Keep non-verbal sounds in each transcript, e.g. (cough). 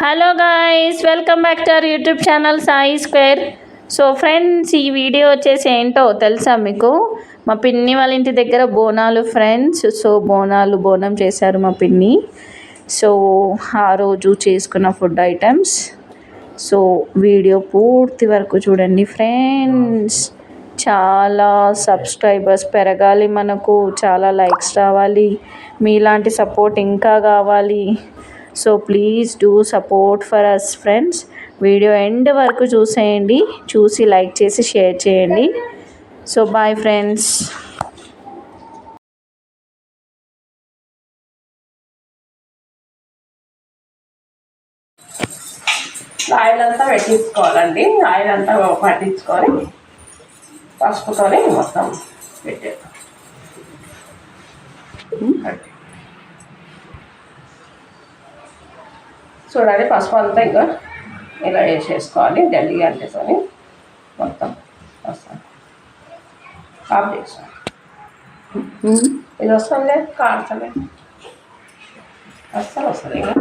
Hello guys welcome back to our YouTube channel Sai square so friends ఈ video వచ్చేసి ఏంటో తెలుసా మీకు? మా పిన్ని వాళ్ళ ఇంటి దగ్గర బోనాలు ఫ్రెండ్స్ సో బోనాలు బోనం చేశారు మా పిన్ని. సో ఆ రోజు చేసుకున్న ఫుడ్ ఐటమ్స్ సో వీడియో పూర్తి వరకు చూడండి ఫ్రెండ్స్ చాలా సబ్స్క్రైబర్స్ పెరగాలి మనకు. చాలా లైక్స్ రావాలి. మీలాంటి సపోర్ట్ ఇంకా కావాలి. So please do support for us friends video end వరకు చూసేయండి. చూసి లైక్ చేసి షేర్ చేయండి. సో బాయ్ ఫ్రెండ్స్ ఆయిల్ అంతా పెట్టించుకోవాలండి ఆయిల్ అంతా పట్టించుకొని పసుపుతోని మొత్తం పెట్టేద్దాం. చూడండి పసుపు అంతా ఇంకా ఇలా వేసేసుకోవాలి జల్లి గంటతోని మొత్తం వస్తాం ఆఫ్ చేసాం ఇది వస్తుంది? కాల్చలే వస్తా వస్తుంది ఇంకా.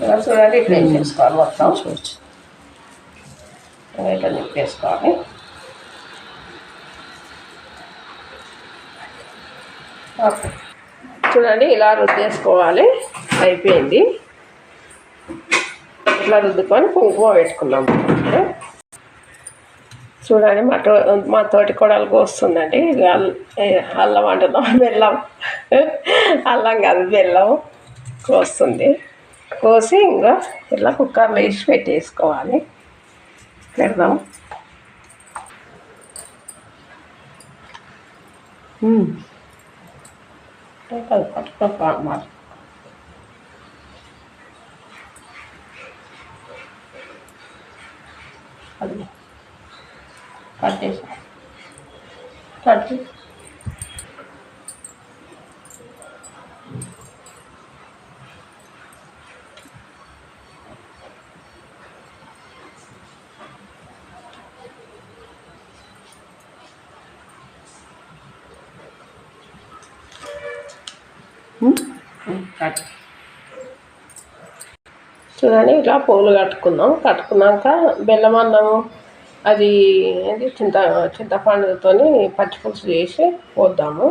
ఇలా చూడండి ఇట్లా వేసేసుకోవాలి మొత్తం. చూడచ్చు ఇట్లా నింపేసుకోవాలి ఓకే చూడండి ఇలా రుద్దేసుకోవాలి. అయిపోయింది. ఇట్లా రుద్దుకొని కుంకుమ పెట్టుకున్నాం చూడండి మా తో మా తోటి కొడలకు వస్తుందండి అల్- అల్లం అంటున్నాం బెల్లం. అల్లం కాదు బెల్లం కోస్తుంది. కోసి ఇంకా ఇట్లా కుక్కర్లో వేసి పెట్టేసుకోవాలి. పెడదాం. అది Teka, katsokaa Mari. Katsokaa. Katsokaa. చూడండి ఇట్లా పూలు కట్టుకుందాం కట్టుకున్నాక బెల్లం అన్నము అది ఏంటి చింత చింతపండుతో పచ్చిపులుసు చేసి పోద్దాము.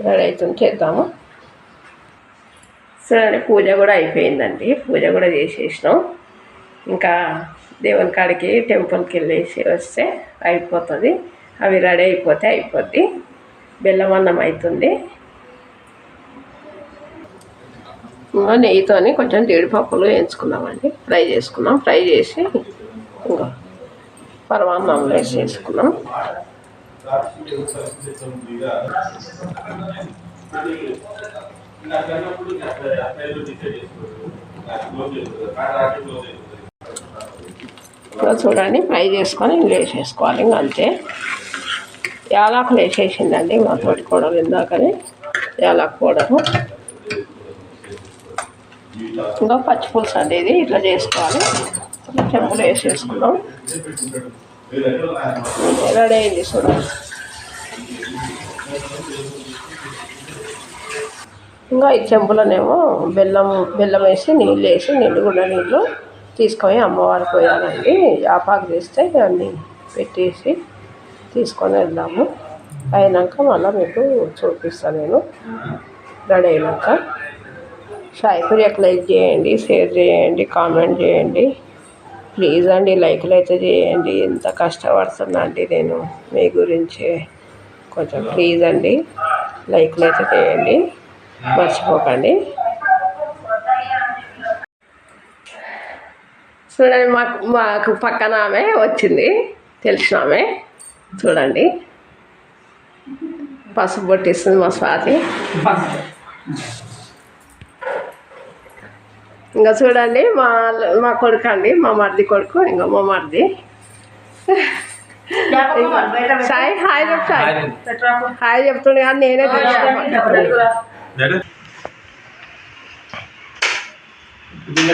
రెడీ అవుతుంది చేద్దాము. చూడండి పూజ కూడా అయిపోయిందండి. పూజ కూడా చేసేసినాం. ఇంకా దేవుని కాడికి టెంపుల్కి వెళ్ళేసి వస్తే అయిపోతుంది. అవి రెడీ అయిపోతే అయిపోద్ది. బెల్లం అన్నం అవుతుంది. ఇంకా నెయ్యితోని కొంచెం జీడిపప్పులు వేయించుకున్నామండి. ఫ్రై చేసుకున్నాం. ఫ్రై చేసి ఇంకా పరమాన్నంలో వేసి వేసుకున్నాం ఇప్పుడు చూడండి ఫ్రై చేసుకొని ఇందులో వేసేసుకోవాలి. ఇంక అంతే. యాలకులు వేసేసిందండి మా తోటి కూడలు ఇందాకని. యాలకు పౌడరు. ఇంకా పచ్చి పులుసు అండి ఇది ఇట్లా చేసుకోవాలి. చెంబులు చెంపులు వేసేసుకున్నాం రెడీ అయింది చూడండి ఇంకా ఈ చెంపులోనేమో బెల్లం బెల్లం వేసి నీళ్ళు వేసి నీళ్ళు కూడా నీళ్ళు తీసుకొని అమ్మవారికి పోయాలండి. ఆపాకు చేస్తే అన్నీ పెట్టేసి తీసుకొని వెళ్దాము. అయినాక మళ్ళీ మీకు చూపిస్తాను నేను. రెడీ అయినాక. సాయిపురియకు లైక్ చేయండి షేర్ చేయండి కామెంట్ చేయండి. ప్లీజ్ అండి లైక్లు అయితే చేయండి. ఎంత కష్టపడుతున్నా అండి నేను మీ గురించి. కొంచెం ప్లీజ్ అండి లైక్లు అయితే చేయండి. మర్చిపోకండి. చూడండి మాకు మాకు పక్కన ఆమె వచ్చింది. తెలిసిన ఆమె. చూడండి. పసుపు పొట్టిస్తుంది మా స్వాతి. ఇంకా చూడండి మా మా కొడుకు అండి మా మరిది కొడుకు ఇంకా మా మరిది. సాయి హాయ్ చెప్తాయి హాయ్ చెప్తుండే కానీ నేనే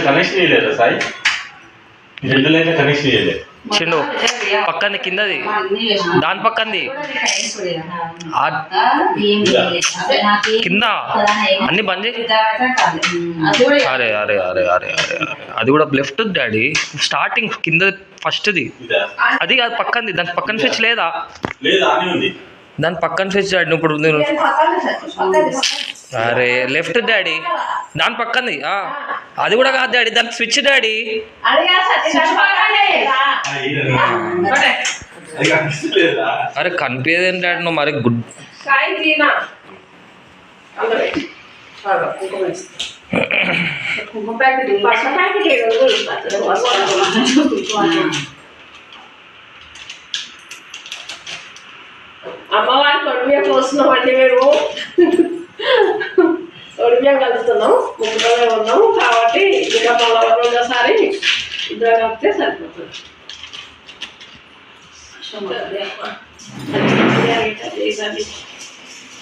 కనెక్షన్ సాయి? రెండులైతే కనెక్షన్ చేయలేదు చిన్ను. పక్కన కిందది. దాని పక్కనది కింద. అన్ని బంద్ అరే అరే అరే అరే అరే అది కూడా లెఫ్ట్ డాడీ. స్టార్టింగ్ కింద ఫస్ట్ది. అది అది పక్కనది దాని పక్కన స్విచ్ లేదా? లేదా దాని పక్కన స్విచ్ డాడీ ఇప్పుడు నేను అరే లెఫ్ట్ డాడీ దాని పక్కనది ఆ, అది కూడా కాదు డాడీ దాని స్విచ్ డాడీ అరే కనిపించదు డాడీ నువ్వు మరి గుడ్ (clears throat) ప్యాకెట్ అమ్మవారికి ఒడిబియ్యం పోస్తున్నాం అండి మేము ఒడిబియ్యం కలుపుతున్నాం ముగ్గురమే ఉన్నాం కాబట్టి ఇంకా మళ్ళీ రెండోసారి ఇద్దరు కలిపితే సరిపోతుంది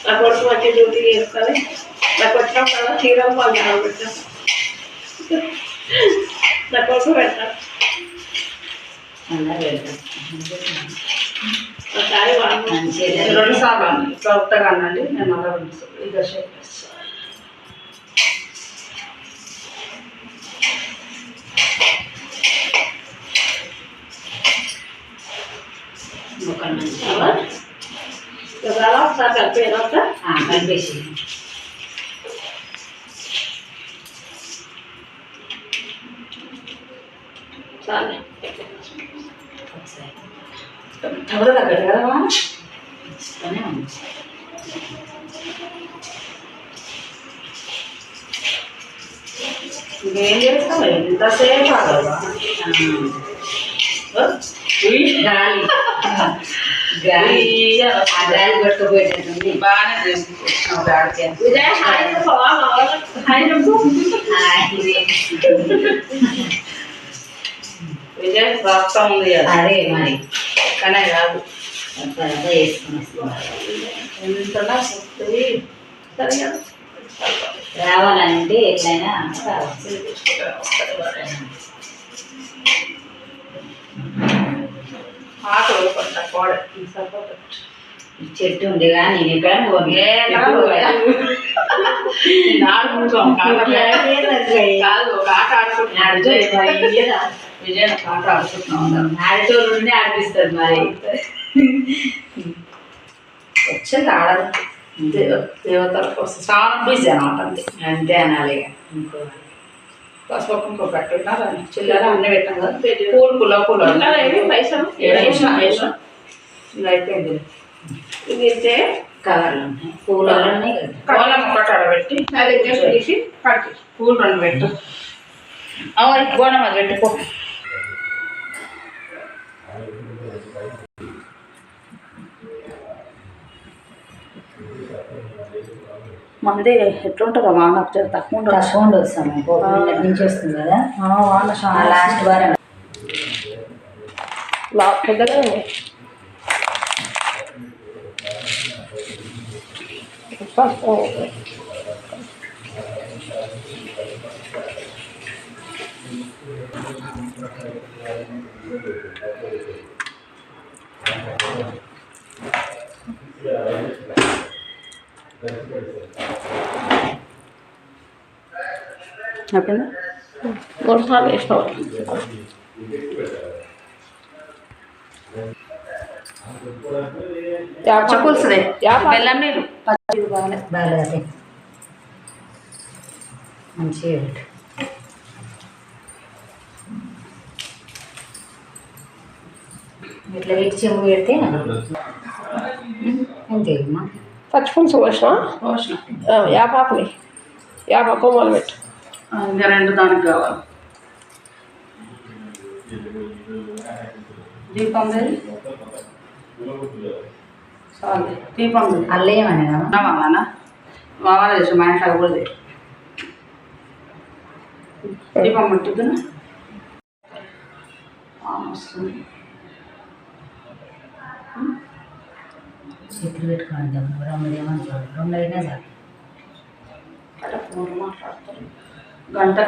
నా కొడుకు వచ్చి డ్యూటీ చేసుకొని నాకు వచ్చినప్పుడు చీరం పండుగ పెట్టాం నా కొడుకు పెడతాను అలా పెడతాం. ఒకసారి వాళ్ళు మంచిగా రెండు సార్లు ఇట్లా ఉత్తగా అనండి నేను మళ్ళీ పంపిస్తాను ఇద్దరు షేప్ చేస్తాను ఒక మంచిగా. కదా ఒకసారి కలిపేదాక ఆ, కలిపేసి చాలు ఒకసారి ఎవరు దగ్గర కదా ఇస్తూనే ఉంది. ఇంకేం చేస్తాం ఎంతసేపు ఆగవా? ఆ, గాలి గాలి ఆ గాలి పట్టుకుపోయేటట్టుంది బాగానే చేసుకుంటున్నావు ఆడికి విజయ్ హాయ్ చెప్పవా మా వాళ్ళకి హాయ్ చెప్పు ఆ, ఇది విజయ్ రాస్తా ఉంది కదా అదే మరి కానీ కాదు రావాలంటే ఎట్లయినా ఆకలి కొంత కోడ సరిపోతుంది ఈ చెట్టు ఉంది కానీ నేను ఎక్కడ పోను. ఏ ఎప్పుడు పోయా? ఆడుకుంటాం కాదు ఒక ఆట ఆడుకుంటున్నాడు ఆడుతూ విజయ్. ఇయ్యదా? విజయ్ ఒక ఆట ఆడుకుంటున్నాం ఆడేటోళ్ళు ఉండి ఆడిపిస్తారు మరి. వచ్చింది ఆడదు. దేవ- దేవతల కోసం. చాలా బిజీ అనమాట అంతే. అంతే అనాలి ఇక. ఇంకో పసుపు కుంకుమ పెట్టుకున్నారు చిల్లర అన్నీ పెట్టాం కదా. పూలు పుల్ల పూలు. పైసలు? అయిపోయింది. ఇది కవర్లు ఉన్నాయి పూలు ఉన్నాయి కదా కోలం ఒకటి ఆడబెట్టి అది జస్ట్ తీసి కట్ పూలు రెండు పెట్టు. అవును గోడం అది పెట్టుకో. మంది ఎట్లుంటుందో వాన తక్కువ ఉంటుంది తక్కువ ఉండదు సమయం నుంచి వస్తుంది కదా. వాన లాస్ట్ వారం. పెద్దగా fuck all of it. হবে না ওর হবে সব चपल से बेलम नहीं పచ్చి బాగా మంచిగా ఇట్లా చెంబు పెడితే అంతే అమ్మా. పచ్చి పులుసు పోసిన? యాపాకుని యాపాకు మొదలు పెట్టు. ఇంకా రెండు దానికి కావాలి. దీపం చాలు. దీపం లేదు అల్ల ఏమన్నా మామనా మామ తెలుసు మా ఇంట్లో కూడా లేదు దీపం ముట్టుకున్నా వస్తుంది. చేతులు పెట్టుకోండి రెండు ఏమంటారు? రెండు అయినా చాలు. అట్లా ఫోన్ మాట్లాడతారు. గంట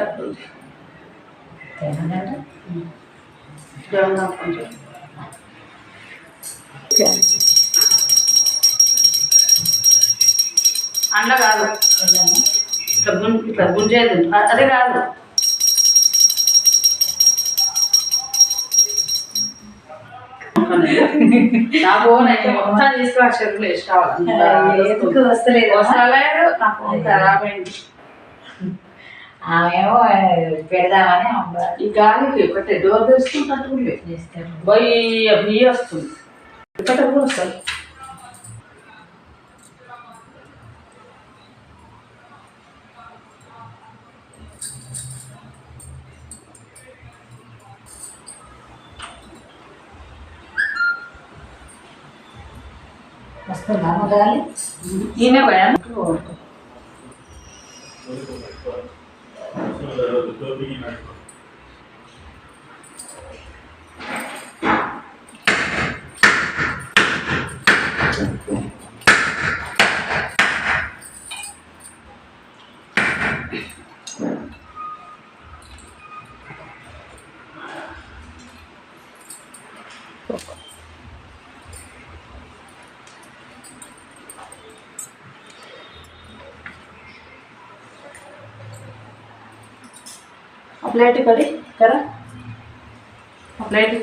దేవుని అండ్ల కాదు. ఇట్లా గుం ఇట్లా గుంజేది అదే కాదు. నా ఫోన్ అయితే మొత్తం తీసుకురా చెరువులు ఎందుకు వస్తలేదు? ఖరాబ్ అయింది. ఆమెమో పెడదామని ఈ గాలికి ఒకటి డోర్ వేసుకుంటూ చేస్తారు. బొయ్య వస్తుంది. ఇక్కడ కూడా వస్తుంది. వస్తుందా మొదలు ఈయన భయా प्लेट करी करा प्लेट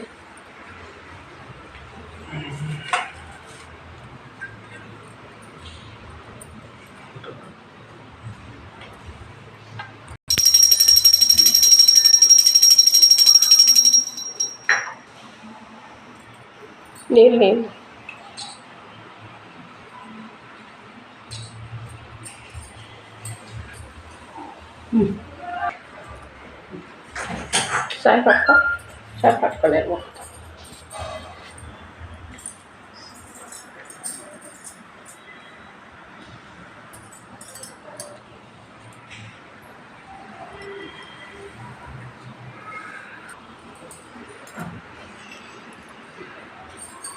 నీళ్ళు నీళ్ళు చాయ్ పట్టుకో చాయ్ పట్టుకోలేము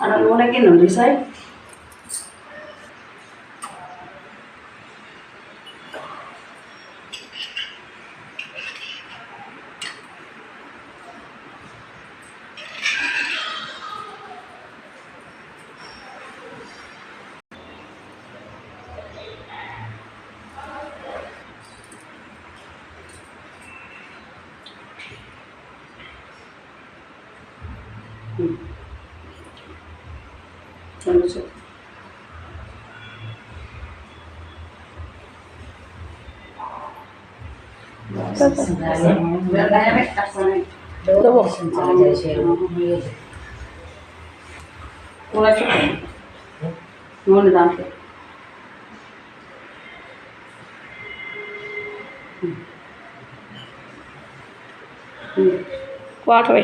అలా నూనెకి నుండి సార్ కొంచెం నూనె చుట్టూ. నూనె దాంట్లో వాటర్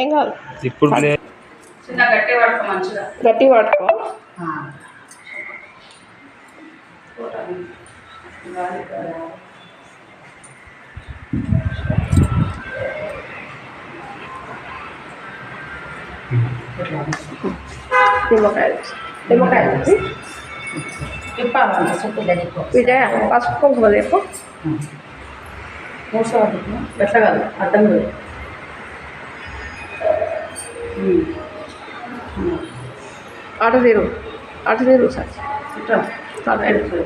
ఏం కాదు. ఇప్పుడు చిన్న గట్టి పడక మంచిగా గట్టి పట్టుకో నిమ్మకాయ. నిమ్మకాయ వేసి. తిప్పాలంట విజయ పసుపు కుంకుమ లేపు మూసవాటికి ఎట్లా కాదు అర్థం లేదు. అటు తీరు అటు తీరు సార్. ఇట్లా. కడుపు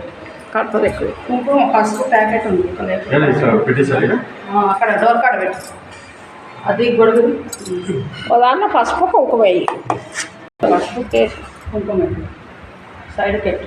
కడుపు ఎక్కువ. కుంకుమ పసుపు ప్యాకెట్ ఉంది అక్కడ డోర్ కాడ పెట్టు. అది గొడుగు. దాంట్లో పసుపు కుంకుమ పసుపు వేసి కుంకుమ సైడ్ పెట్టు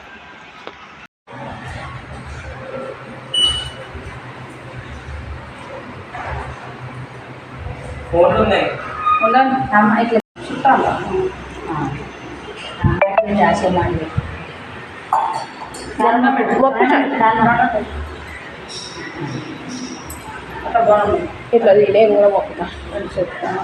ఫోన్లు ఉన్నాయి ఉండండి చుట్టాలా? మొక్కు చాలు. అట్లా బాగుంది. ఇట్లా నేను కూడా మొక్కుతా. అని చెప్తాను.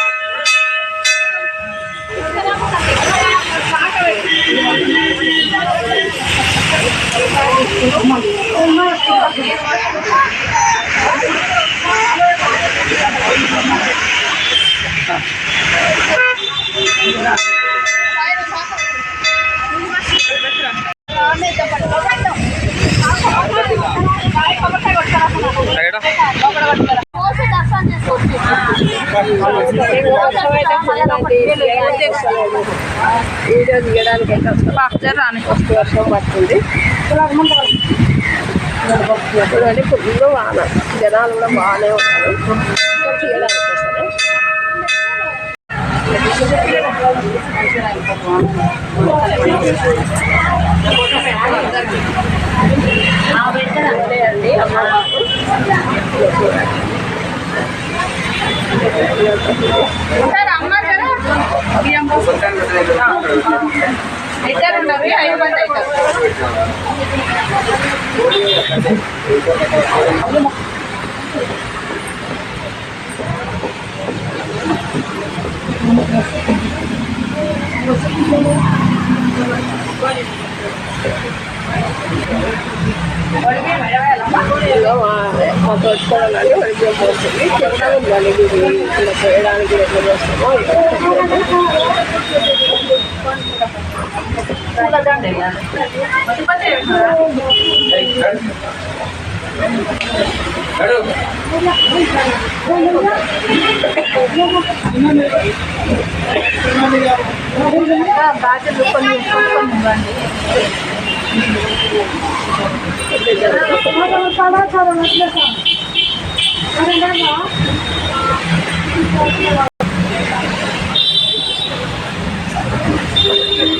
Gracias. వీడియో తీయడానికి అయితే వస్తుంది ఫస్ట్ వర్షం పడుతుంది చూడండి ఫుల్ వాన జనాలు కూడా బాగానే ఉన్నారు Echar una vieja y un. మా మా తోచుకోవాలని వైద్యం పోతుంది చెప్తా ఉండాలి ఇది ఇలా చేయడానికి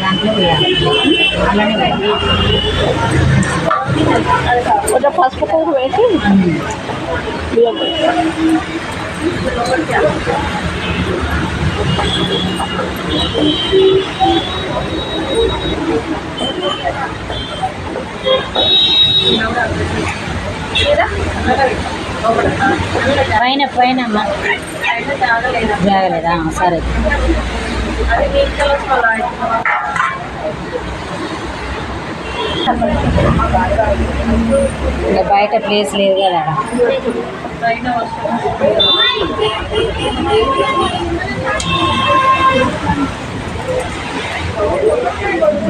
దాంట్లో వేయాలి అలానే వేయాలి కొంచెం పసుపు వేసి పైన పైన జాగలేదా సరే. ఇంకా బయట ప్లేస్ లేదు కదా ఆడ.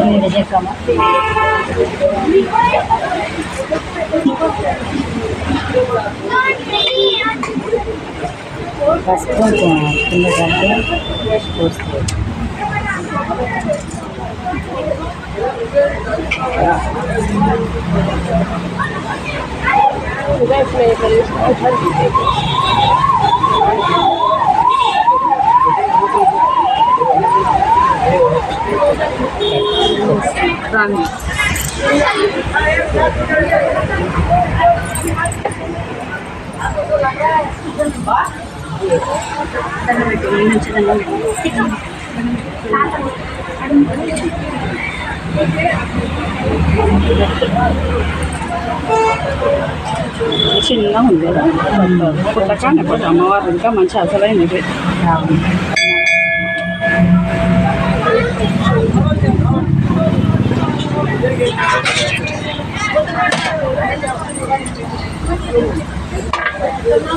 ఈడ చెక్కమ్మ పసుపు కింద కలిపి పోస్తుంది ఇదే ఇప్పుడు ఇట్లా చేసుకోవచ్చు రాండి చిన్నగా ఉంది కదా పుట్టకానే కొంచెం అమ్మవారు ఇంకా మంచి అసలైనది ఇది కనిపిస్తుంది అది ఇందులో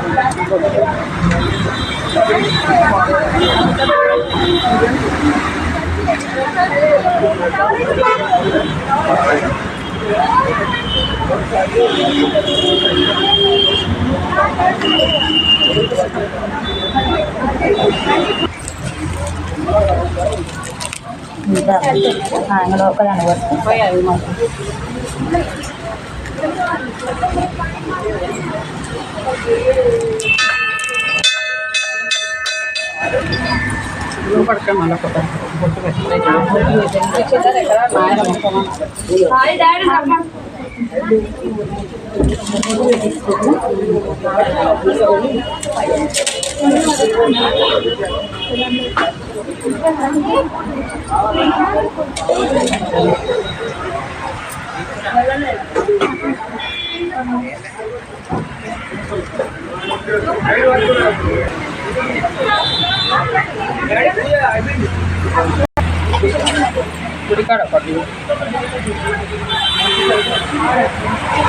ఒకదాన్ని పట్టుకో పోయి అది మాత్రం നിങ്ങള് ഒക്കെയാണ് ഹായ് ഡാഡി നമ്മൾ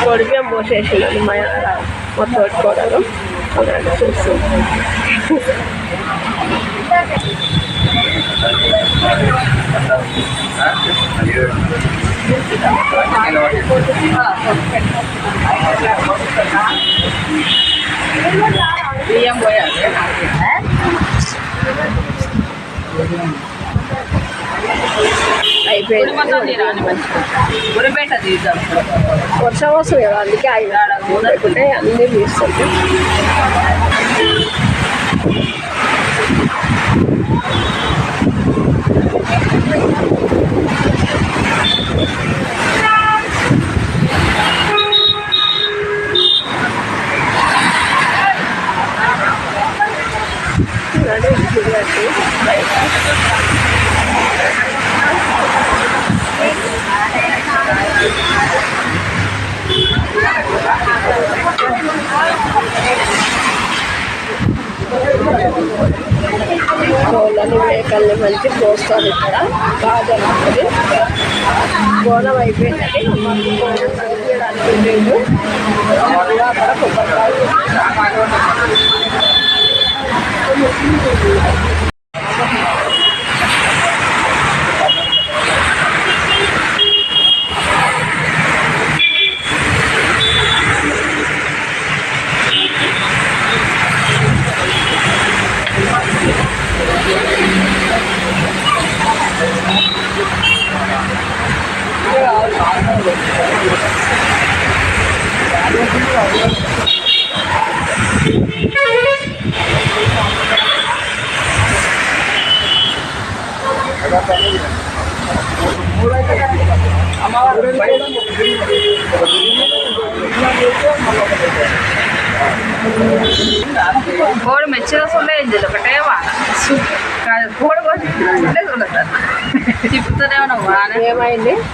গরিবিয়াম বসে এসেছিল মায়া মতো করালো। ওনার బియ్యం పోయాలి అయిపోయింది గుడిమంతా తీద్దాం వర్షం వస్తుంది కదా అందుకే అవి లేకుంటే అన్నీ తీస్తుంది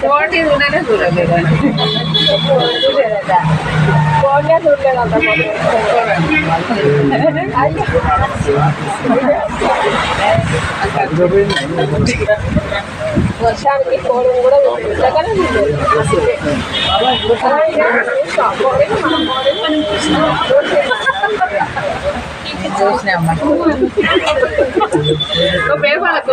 ఏమైంది కోడి చూడలే చూడలేదు ఫోన్లే చూడలేదంట వర్షానికి కోడిని కూడా చూడగానే చూసినామ్మా పేపర్లకు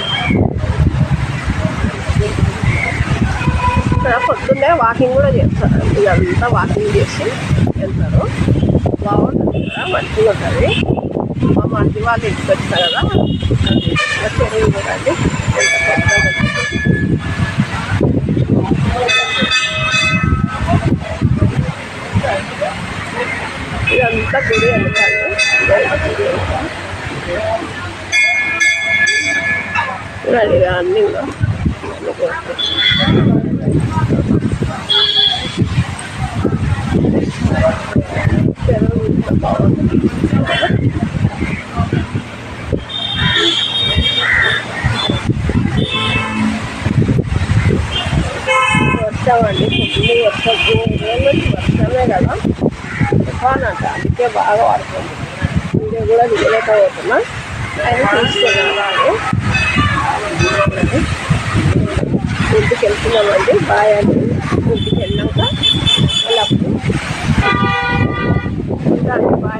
ఇక్కడ పొద్దున్నే వాకింగ్ కూడా చేస్తారు ఇదంతా వాకింగ్ చేసి వెళ్తారు బాగుంటుంది కదా మంచిగా ఉంటుంది మా మంచి వాళ్ళు ఇంటికి వచ్చా కదా చెరువు చూడండి ఇదంతా గుడి వెళ్తారు చూడండి అన్నీ అన్నీ కొడుతుంది. చెరువు ఇంత బాగుంది వచ్చామండి ఫుల్ వర్షం మూడు నుంచి వర్షమే కదా. తుఫానంట అందుకే బాగా పడుతుంది వీడియో కూడా దిగలేకపోతున్నా ఆయన తీసుకెళ్ళాలి ఇంటికి వెళ్తున్నామండి. బాయ్ అని ఉంటాను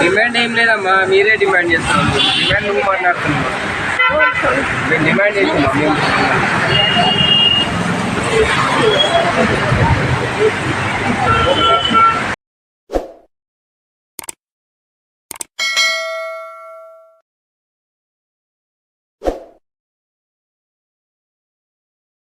డిమాండ్ ఏం లేదమ్మా మీరే డిమాండ్ చేస్తున్నారు. డిమాండ్ నువ్వు మాట్లాడుతున్నాం డిమాండ్ చేస్తున్నాం.